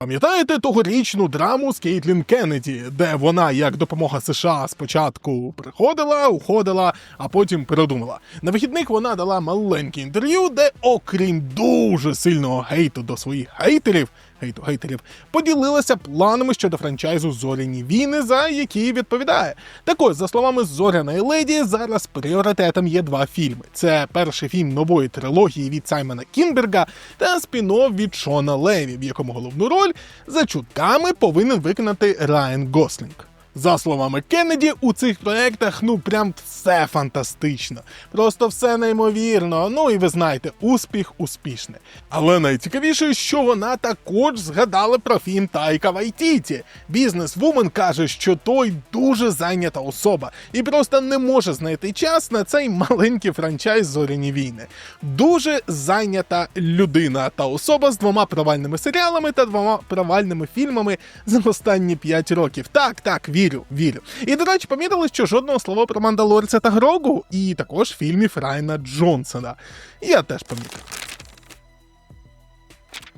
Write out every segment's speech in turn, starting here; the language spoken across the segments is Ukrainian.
Пам'ятаєте тогорічну драму з Кейтлін Кеннеді, де вона як допомога США спочатку приходила, уходила, а потім передумала. На вихідних вона дала маленьке інтерв'ю, де, окрім дуже сильного гейту до своїх хейтерів, гейту хейтерів, поділилася планами щодо франчайзу Зоряні війни, за які відповідає. Так ось, за словами Зоряної леді, зараз пріоритетом є два фільми: це перший фільм нової трилогії від Саймона Кінберга та спін-офф від Шона Леві, в якому головну роль за чутками повинен виконати Райан Гослінг. За словами Кеннеді, у цих проєктах ну прям все фантастично. Просто все неймовірно. Ну і ви знаєте, успіх успішний. Але найцікавіше, що вона також згадала про фільм Тайка Вайтіті. Бізнес-вумен каже, що той дуже зайнята особа і просто не може знайти час на цей маленький франчайз Зоряні війни. Дуже зайнята людина та особа з двома провальними серіалами та двома провальними фільмами за останні 5 років. Так, так, вірю, вірю. І до речі, помітили, що жодного слова про Мандалорця та Грогу, і також фільмів Райна Джонсона. Я теж помітив.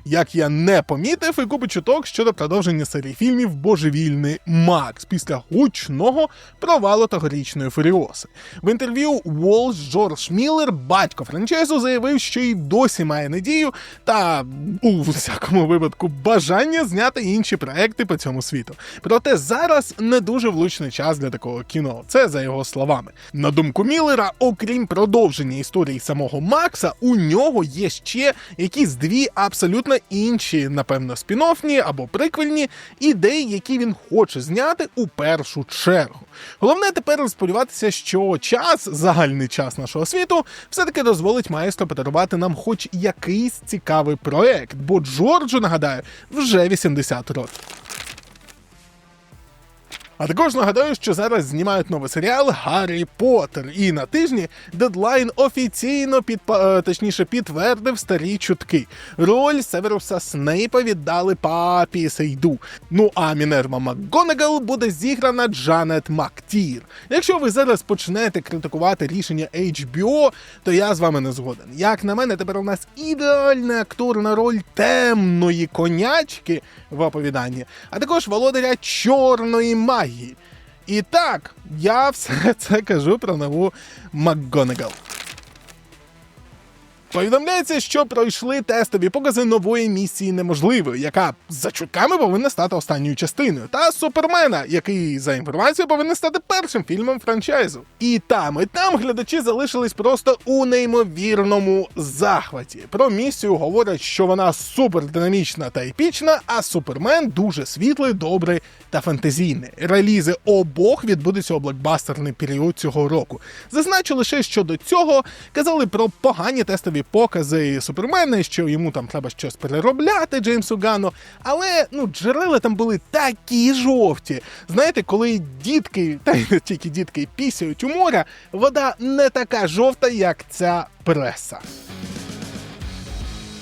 Як я не помітив, і купи чуток щодо продовження серії фільмів Божевільний Макс після гучного провалу тогорічної Фуріоси. В інтерв'ю Уолш Джордж Міллер, батько франчайзу, заявив, що й досі має надію та у всякому випадку бажання зняти інші проекти по цьому світу. Проте зараз не дуже влучний час для такого кіно. Це за його словами. На думку Міллера, окрім продовження історії самого Макса, у нього є ще якісь дві абсолютно інші, напевно, спін-оффні або приквельні ідеї, які він хоче зняти у першу чергу. Головне тепер сподіватися, що час, загальний час нашого світу, все-таки дозволить маестро подарувати нам хоч якийсь цікавий проект, бо Джорджу, нагадаю, вже 80 років. А також нагадаю, що зараз знімають новий серіал Гаррі Поттер. І на тижні дедлайн офіційно підпа... е, точніше підтвердив старі чутки. Роль Северуса Снейпа віддали папі Сейду. Ну а Мінерва МакГонагал буде зіграна Джанет Мактір. Якщо ви зараз почнете критикувати рішення HBO, то я з вами не згоден. Як на мене, тепер у нас ідеальний актор на роль темної конячки в оповіданні, а також володаря чорної магії. І так, я все це кажу про нову МакГонагал. Повідомляється, що пройшли тестові покази нової місії неможливої, яка за чутками повинна стати останньою частиною, та Супермена, який за інформацією повинен стати першим фільмом франчайзу. І там, і там глядачі залишились просто у неймовірному захваті. Про місію говорять, що вона супердинамічна та епічна, а Супермен дуже світлий, добрий та фантазійний. Релізи обох відбудуться у блокбастерний період цього року. Зазначу лише, що до цього казали про погані тестові покази Супермена, що йому там треба щось переробляти Джеймсу Гану. Але ну джерела там були такі жовті. Знаєте, коли дітки, та й не тільки дітки, пісяють у моря, вода не така жовта, як ця преса.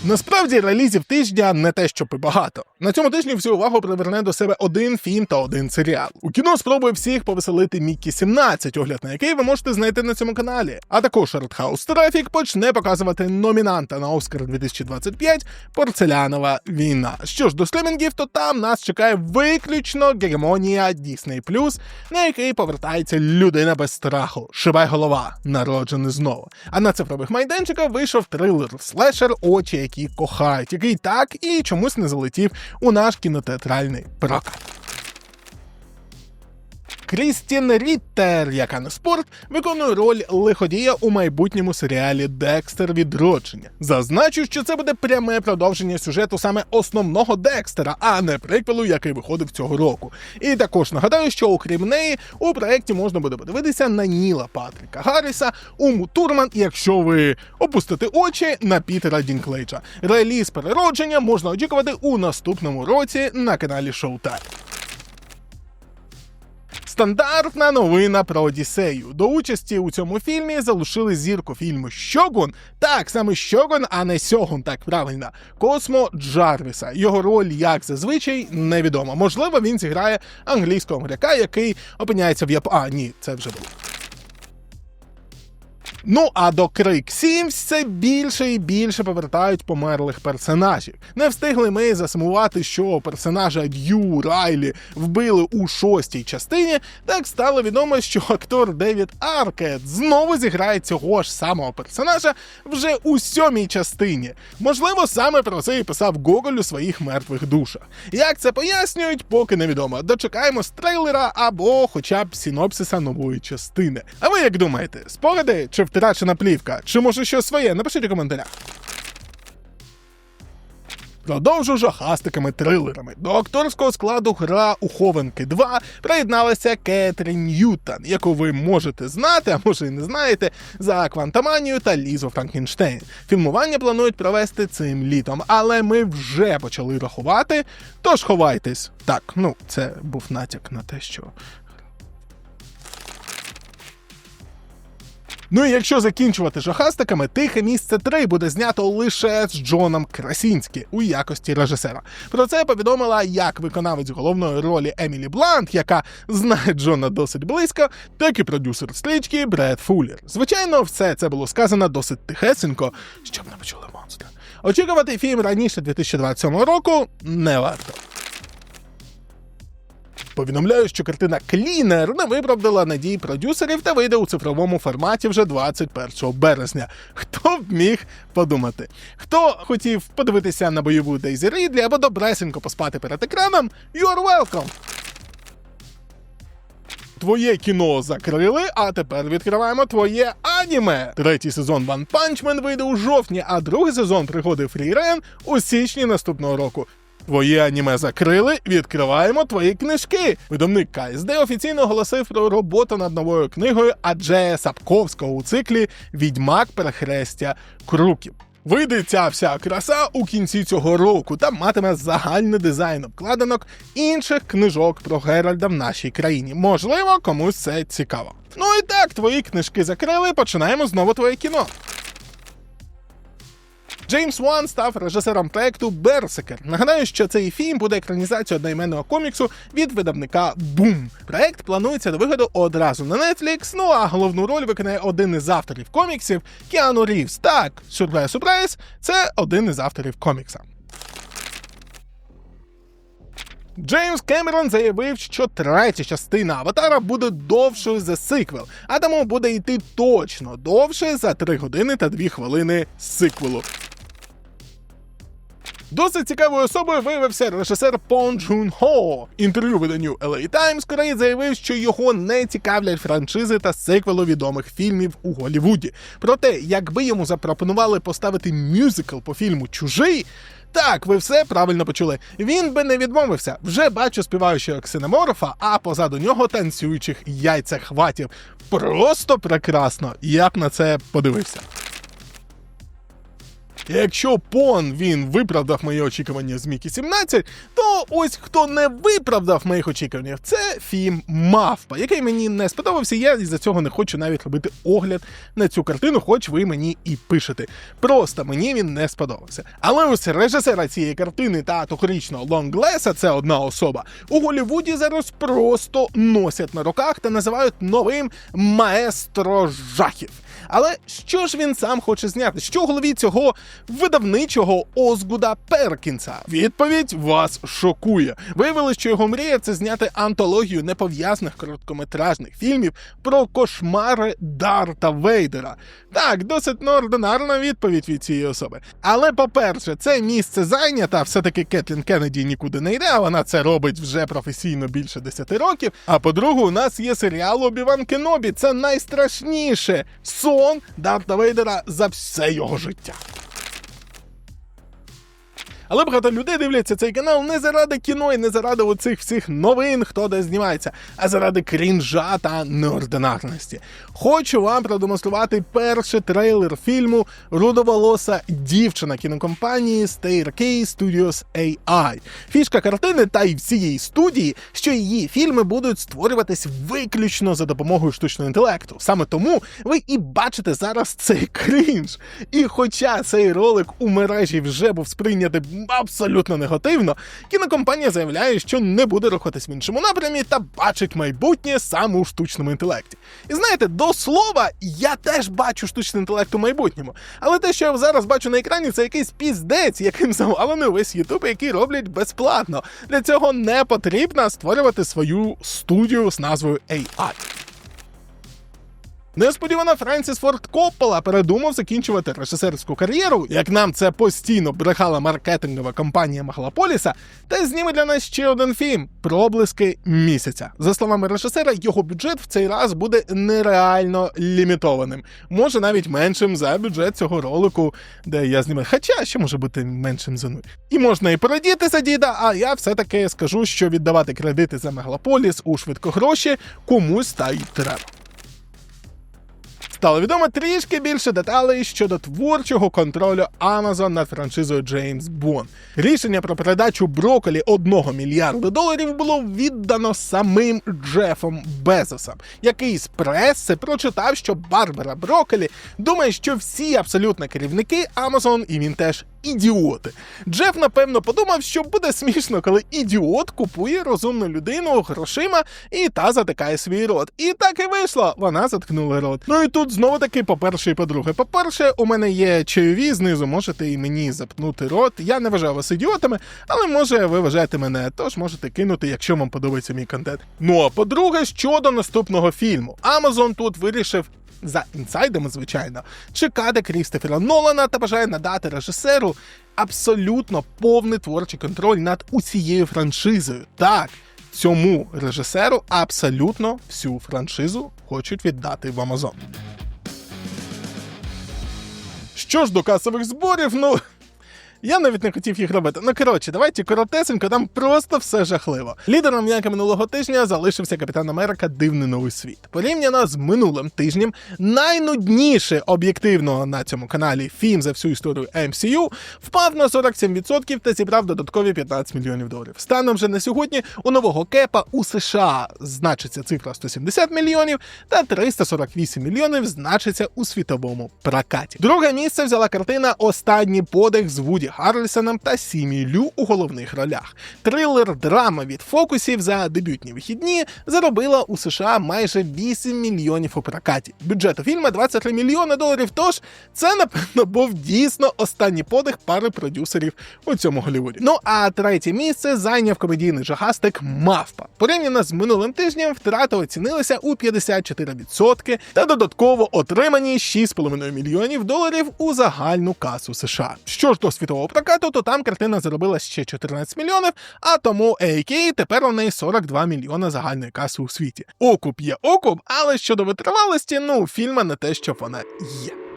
Насправді релізів тижня не те, щоб і багато. На цьому тижні всю увагу приверне до себе один фільм та один серіал. У кіно спробує всіх повеселити Міккі 17, огляд на який ви можете знайти на цьому каналі. А також Артхаус Трафік почне показувати номінанта на Оскар 2025 Порцелянова війна. Що ж до стримінгів, то там нас чекає виключно гегемонія Disney+, на який повертається людина без страху. Шибай голова, народжений знову. А на цифрових майданчиках вийшов трилер слешер Очі, які кохають, який так і чомусь не залетів у наш кінотеатральний прокат. Крістін Ріттер, яка не спорт, виконує роль лиходія у майбутньому серіалі Декстер відродження. Зазначу, що це буде пряме продовження сюжету саме основного Декстера, а не приквелу, який виходив цього року. І також нагадаю, що окрім неї у проєкті можна буде подивитися на Ніла Патріка Гарріса, Уму Турман, якщо ви опустите очі на Пітера Дінклейджа. Реліз переродження можна очікувати у наступному році на каналі Showtime. Стандартна новина про Одіссею. До участі у цьому фільмі залишили зірку фільму Щогун. Так, саме Щогун, а не Сьогун, так правильно. Космо Джарвіса. Його роль, як зазвичай, невідома. Можливо, він зіграє англійського моряка, який опиняється в Яп... А, ні, це вже було. Ну а до Крик 7 все більше і більше повертають померлих персонажів. Не встигли ми засумувати, що персонажа Д'ю Райлі вбили у шостій частині. Так стало відомо, що актор Девід Аркет знову зіграє цього ж самого персонажа вже у сьомій частині. Можливо, саме про це і писав Гоголь у своїх мертвих душах. Як це пояснюють, поки невідомо. Дочекаємось трейлера або хоча б синопсиса нової частини. А ви як думаєте, спогади чи втрачена плівка? Чи може щось своє? Напишіть у коментарях. Продовжу жахастиками трилерами. До акторського складу гра у Хованки 2 приєдналася Кетрін Ньютон, яку ви можете знати, а може і не знаєте, за Квантаманію та Лізу Франкенштейн. Фільмування планують провести цим літом, але ми вже почали рахувати. Тож ховайтесь. Так, ну це був натяк на те, що Ну і якщо закінчувати жахастиками, тихе місце 3 буде знято лише з Джоном Красінські у якості режисера. Про це повідомила як виконавець головної ролі Емілі Блант, яка знає Джона досить близько, так і продюсер стрічки Бред Фуллер. Звичайно, все це було сказано досить тихесенько, щоб не почули монстри. Очікувати фільм раніше 2027 року не варто. Повідомляю, що картина Клінер не виправдала надії продюсерів та вийде у цифровому форматі вже 21 березня. Хто б міг подумати? Хто хотів подивитися на бойову Дейзі Рідлі або добресенько поспати перед екраном? You're welcome! Твоє кіно закрили, а тепер відкриваємо твоє аніме. Третій сезон One Punch Man вийде у жовтні, а другий сезон пригоди Фрірен у січні наступного року. Твоє аніме закрили, відкриваємо твої книжки. Видавник КСД офіційно оголосив про роботу над новою книгою Аджея Сапковського у циклі Відьмак перехрестя круків. Вийде ця вся краса у кінці цього року та матиме загальний дизайн обкладинок інших книжок про Геральда в нашій країні. Можливо, комусь це цікаво. Ну і так, твої книжки закрили. Починаємо знову твоє кіно. Джеймс Ван став режисером проекту Берсекер. Нагадаю, що цей фільм буде екранізацією одноіменного коміксу від видавника Boom. Проект планується до виходу одразу на Netflix, Ну а головну роль виконає один із авторів коміксів Кіану Рівс. Так, сюрприз сюрприз це один із авторів комікса. Джеймс Кемерон заявив, що третя частина аватара буде довшою за сиквел, а тому буде йти точно довше за 3 години та 2 хвилини сиквелу. Досить цікавою особою виявився режисер Пон Джун Хо. Інтерв'ю виданню LA Times Корей заявив, що його не цікавлять франшизи та сиквели відомих фільмів у Голлівуді. Проте, якби йому запропонували поставити мюзикл по фільму Чужий. Так, ви все правильно почули. Він би не відмовився. Вже бачу співаючого ксеноморфа, а позаду нього танцюючих яйцехватів. Просто прекрасно. Я б на це подивився. Якщо пон він виправдав мої очікування з Мікі 17, то ось хто не виправдав моїх очікувань, це фільм Мавпа, який мені не сподобався. Я із за цього не хочу навіть робити огляд на цю картину, хоч ви мені і пишете. Просто мені він не сподобався. Але ось режисера цієї картини та тогорічного Лонглеса, це одна особа, у Голлівуді зараз просто носять на руках та називають новим маестро жахів. Але що ж він сам хоче зняти? Що в голові цього видавничого Озгуда Перкінса? Відповідь вас шокує. Виявилось, що його мрія це зняти антологію непов'язаних короткометражних фільмів про кошмари Дарта Вейдера. Так, досить неординарна відповідь від цієї особи. Але, по-перше, це місце зайнято, все-таки Кетлін Кеннеді нікуди не йде, вона це робить вже професійно більше 10 років. А по-друге, у нас є серіал Обіван Кенобі. Це найстрашніше сон Дарта Вейдера за все його життя. Але багато людей дивляться цей канал не заради кіно і не заради оцих всіх новин, хто де знімається, а заради крінжа та неординарності. Хочу вам продемонструвати перший трейлер фільму Рудоволоса дівчина кінокомпанії Staircase Studios AI. Фішка картини та й всієї студії, що її фільми будуть створюватись виключно за допомогою штучного інтелекту. Саме тому ви і бачите зараз цей крінж. І хоча цей ролик у мережі вже був сприйнятий абсолютно негативно, кінокомпанія заявляє, що не буде рухатись в іншому напрямі та бачить майбутнє саме у штучному інтелекті. І знаєте, до слова, я теж бачу штучний інтелект у майбутньому. Але те, що я зараз бачу на екрані, це якийсь піздець, яким завалений увесь Ютуб, який роблять безплатно. Для цього не потрібно створювати свою студію з назвою AI. Несподівано Френсіс Форд Коппола передумав закінчувати режисерську кар'єру, як нам це постійно брехала маркетингова компанія Махалополіса, та зніме для нас ще один фільм Проблиски місяця. За словами режисера, його бюджет в цей раз буде нереально лімітованим, може навіть меншим за бюджет цього ролику, де я знімаю. Хоча ще може бути меншим за нуль. І можна і порадітися, діда, а я все-таки скажу, що віддавати кредити за Мегалополіс у швидкогроші комусь та й треба. Стало відомо трішки більше деталей щодо творчого контролю Amazon над франшизою Джеймс Бонд. Рішення про передачу броколі 1 мільярда доларів було віддано самим Джефом Безосом, який з преси прочитав, що Барбара Броколі думає, що всі абсолютно керівники Amazon, і він теж ідіоти. Джеф, напевно, подумав, що буде смішно, коли ідіот купує розумну людину грошима і та затикає свій рот. І так і вийшло. Вона заткнула рот. Ну і тут знову таки, по-перше, і по-друге. По-перше, у мене є чайові знизу, можете і мені запнути рот. Я не вважаю вас ідіотами, але може ви вважаєте мене, тож можете кинути, якщо вам подобається мій контент. Ну а по-друге, щодо наступного фільму, Amazon тут вирішив за інсайдами, звичайно, чекати Крістофера Нолана та бажає надати режисеру абсолютно повний творчий контроль над усією франшизою. Так, цьому режисеру абсолютно всю франшизу хочуть віддати в Амазон. Що ж до касових зборів, ну. Я навіть не хотів їх робити. Ну коротше, давайте коротесенько, там просто все жахливо. Лідером як минулого тижня залишився Капітан Америка Дивний новий світ. Порівняно з минулим тижнем, найнудніше об'єктивно на цьому каналі фільм за всю історію MCU впав на 47% та зібрав додаткові 15 мільйонів доларів. Станом же на сьогодні у нового кепа у США значиться цифра 170 мільйонів та 348 мільйонів значиться у світовому прокаті. Друге місце взяла картина Останній подих з Вуді Гарлісоном та Сімі Лю у головних ролях. Трилер драма від фокусів за дебютні вихідні заробила у США майже 8 мільйонів у прокаті. Бюджет у фільму 23 мільйони доларів. Тож це напевно був дійсно останній подих пари продюсерів у цьому Голлівуді. Ну а третє місце зайняв комедійний жахастик Мавпа. Порівняно з минулим тижнем втрати оцінилися у 54% та додатково отримані 6,5 мільйонів доларів у загальну касу США. Що ж до світового прокату, то там картина заробила ще 14 мільйонів, а тому AK тепер у неї 42 мільйони загальної каси у світі. Окуп є окуп, але щодо витривалості, ну фільма не те, що вона є.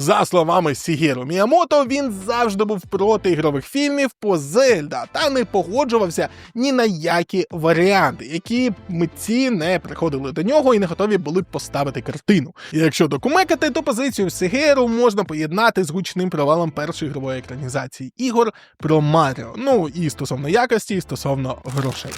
За словами Сігіру Міямото, він завжди був проти ігрових фільмів по Зельда та не погоджувався ні на які варіанти, які митці не приходили до нього і не готові були б поставити картину. І якщо докумекати, то позицію Сігеру можна поєднати з гучним провалом першої ігрової екранізації ігор про Маріо. Ну і стосовно якості, і стосовно грошей.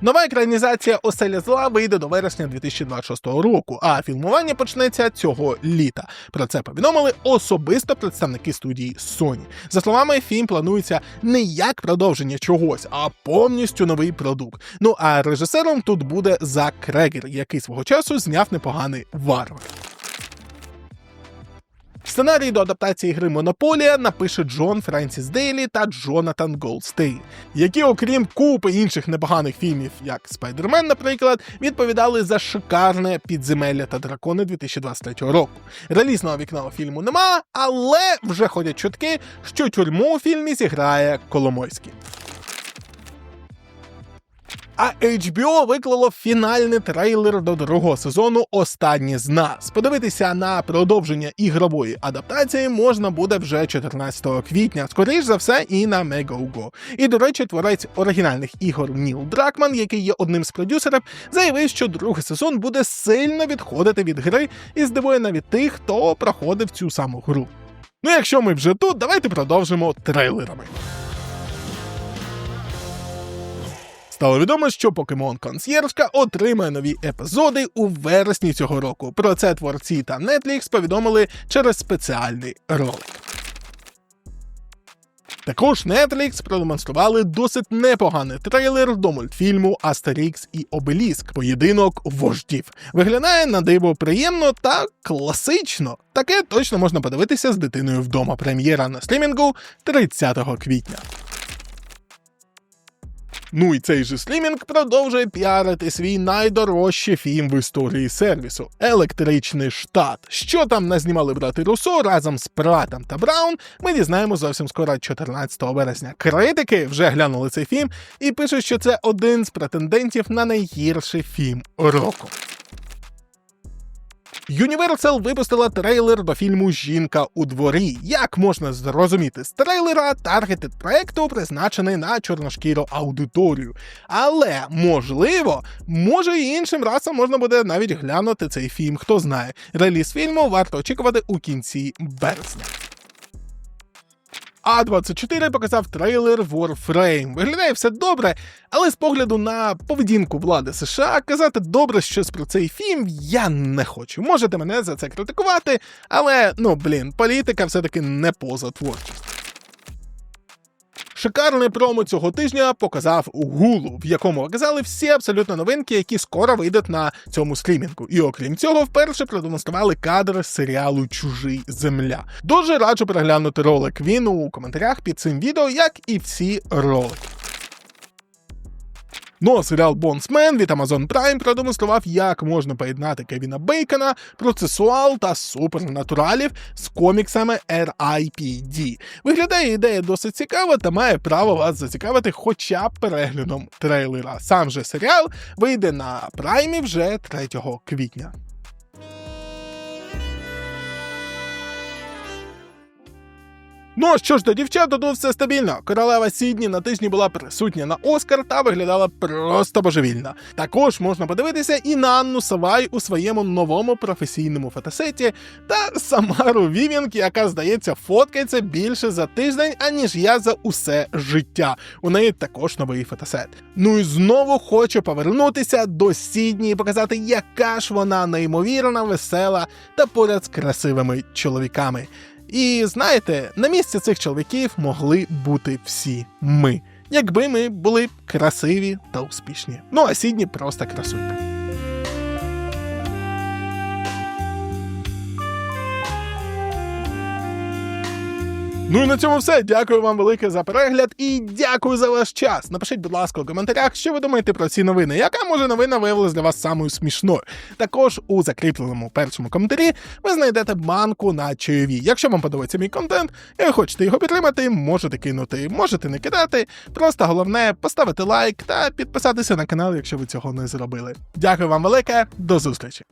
Нова екранізація Оселя зла вийде до вересня 2026 року, а фільмування почнеться цього літа. Про це повідомили особисто представники студії Sony. За словами, фільм планується не як продовження чогось, а повністю новий продукт. Ну а режисером тут буде Зак Крегер, який свого часу зняв непоганий варвар. Сценарій до адаптації гри Монополія напише Джон Френсіс Дейлі та Джонатан Голдстейн, які, окрім купи інших непоганих фільмів, як Спайдермен, наприклад, відповідали за шикарне підземелля та дракони 2023 року. Релізного вікна у фільму нема, але вже ходять чутки, що тюрму у фільмі зіграє Коломойський. А HBO виклало фінальний трейлер до другого сезону Останні з нас. Подивитися на продовження ігрової адаптації можна буде вже 14 квітня, скоріш за все, і на Megogo. І до речі, творець оригінальних ігор Ніл Дракман, який є одним з продюсерів, заявив, що другий сезон буде сильно відходити від гри і здивує навіть тих, хто проходив цю саму гру. Ну, якщо ми вже тут, давайте продовжимо трейлерами. Стало відомо, що Pokemon Консьєржка отримає нові епізоди у вересні цього року. Про це творці та Netflix повідомили через спеціальний ролик. Також Netflix продемонстрували досить непоганий трейлер до мультфільму Астерікс і Обеліск Поєдинок вождів. Виглядає на диво приємно та класично. Таке точно можна подивитися з дитиною вдома. Прем'єра на стрімінгу 30 квітня. Ну і цей же стрімінг продовжує піарити свій найдорожчий фільм в історії сервісу Електричний штат. Що там назнімали брати Русо разом з Пратом та Браун, ми дізнаємо зовсім скоро 14 березня. Критики вже глянули цей фільм і пишуть, що це один з претендентів на найгірший фільм року. Universal випустила трейлер до фільму Жінка у дворі. Як можна зрозуміти з трейлера, таргетит проекту призначений на чорношкіру аудиторію. Але можливо, може і іншим разом можна буде навіть глянути цей фільм. Хто знає, реліз фільму варто очікувати у кінці березня. А24 показав трейлер Warframe. Виглядає все добре, але з погляду на поведінку влади США казати добре щось про цей фільм я не хочу. Можете мене за це критикувати, але ну блін, політика все-таки не поза творчість. Шикарне промо цього тижня показав Гулу, в якому показали всі абсолютно новинки, які скоро вийдуть на цьому стрімінгу. І окрім цього, вперше продемонстрували кадри з серіалу Чужий Земля. Дуже раджу переглянути ролик. Він у коментарях під цим відео, як і всі ролики. Ну а серіал Бонсмен від Amazon Prime продемонстрував, як можна поєднати Кевіна Бейкона, процесуал та супернатуралів з коміксами R.I.P.D. Виглядає ідея досить цікава та має право вас зацікавити хоча б переглядом трейлера. Сам же серіал вийде на праймі вже 3 квітня. Ну що ж до дівчат, тут все стабільно. Королева Сідні на тижні була присутня на Оскар та виглядала просто божевільно. Також можна подивитися і на Анну Савай у своєму новому професійному фотосеті та Самару Вівінг, яка здається фоткається більше за тиждень, аніж я за усе життя. У неї також новий фотосет. Ну і знову хочу повернутися до Сідні і показати, яка ж вона неймовірна, весела та поряд з красивими чоловіками. І знаєте, на місці цих чоловіків могли бути всі ми, якби ми були красиві та успішні. Ну а Сідні просто красуйте. Ну і на цьому все. Дякую вам велике за перегляд і дякую за ваш час. Напишіть, будь ласка, у коментарях, що ви думаєте про ці новини. Яка може новина виявилась для вас самою смішною? Також у закріпленому першому коментарі ви знайдете банку на чайові. Якщо вам подобається мій контент і ви хочете його підтримати, можете кинути, можете не кидати. Просто головне поставити лайк та підписатися на канал, якщо ви цього не зробили. Дякую вам велике, до зустрічі!